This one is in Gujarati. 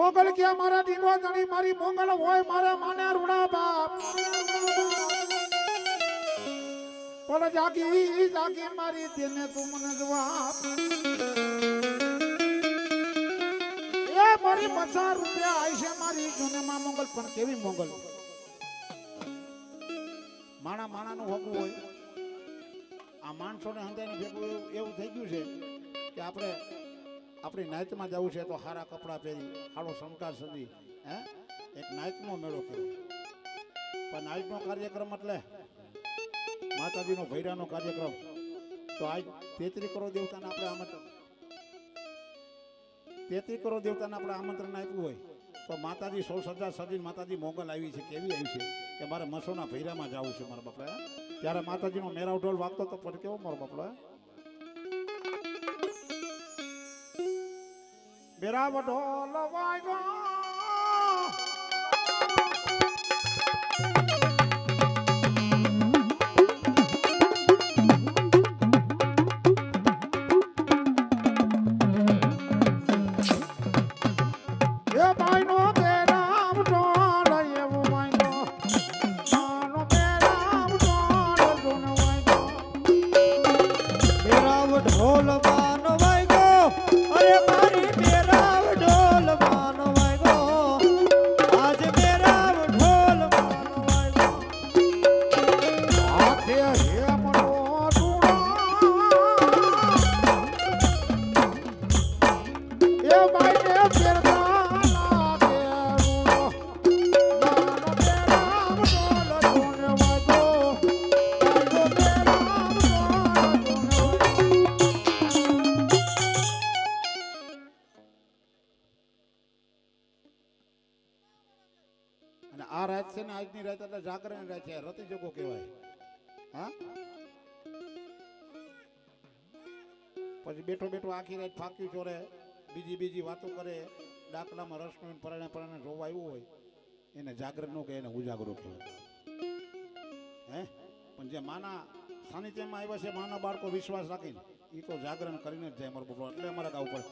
મોગલ કે મારા દીવો ધણી, મારી મોગલ હોય મારા માને રૂડા બાપ. પણ જાગી જાગી મારી તેને તું મને જવાબ. એ મારી પચાસ રૂપિયા આવી છે મારી જૂનેમાં મોગલ, પણ કેવી મોગલ? માણા માણાનું હોકવું હોય. આ માણસોને હંધાઈને ભેગું એવું થઈ ગયું છે કે આપણે આપણી નાયતમાં જવું છે તો સારા કપડાં પહેરી સારો શણગાર સજી હે? એક નાયતનો મેળો કર્યો. પણ નાયતનો કાર્યક્રમ એટલે માતાજીનો ભૈરાનો કાર્યક્રમ. તો આજ તેત્રી કરોડ દેવતાને આપણે આમંત્રણ. તેત્રી કરોડ દેવતાને આપણે આમંત્રણ આપ્યું હોય, તો માતાજી સો સજા સજીને માતાજી મોગલ આવી છે, કેવી આવી છે કે મારે મસોના ભૈરામાં જવું છે મારા બાપડા ત્યારે માતાજીનો મેરાવ ઢોલ વાગતો તો પણ કેવો મારો બાપડો હે? મેરાવ ઢોલ માનો વાગ્યો અરે આ રાત છે ને આજની રાત એટલે જાગરણ રાત છે, રતિ કહેવાય. હા? પછી બેઠો બેઠો આખી રાત ફાક્યું ચોરે. બીજી બીજી વાતો કરે, ડાકલામાં રસ નો પરણે પરણે જોવા આવ્યું હોય, એને જાગરણ નો કે એને ઉજાગરો કહેવાય હે? પણ જે માના સાનિધ્યમાં આવ્યા છે, માના બાળકો વિશ્વાસ રાખીને એ તો જાગરણ કરીને જ જાય અમારો બોલવા એટલે અમારા ગાવ પડે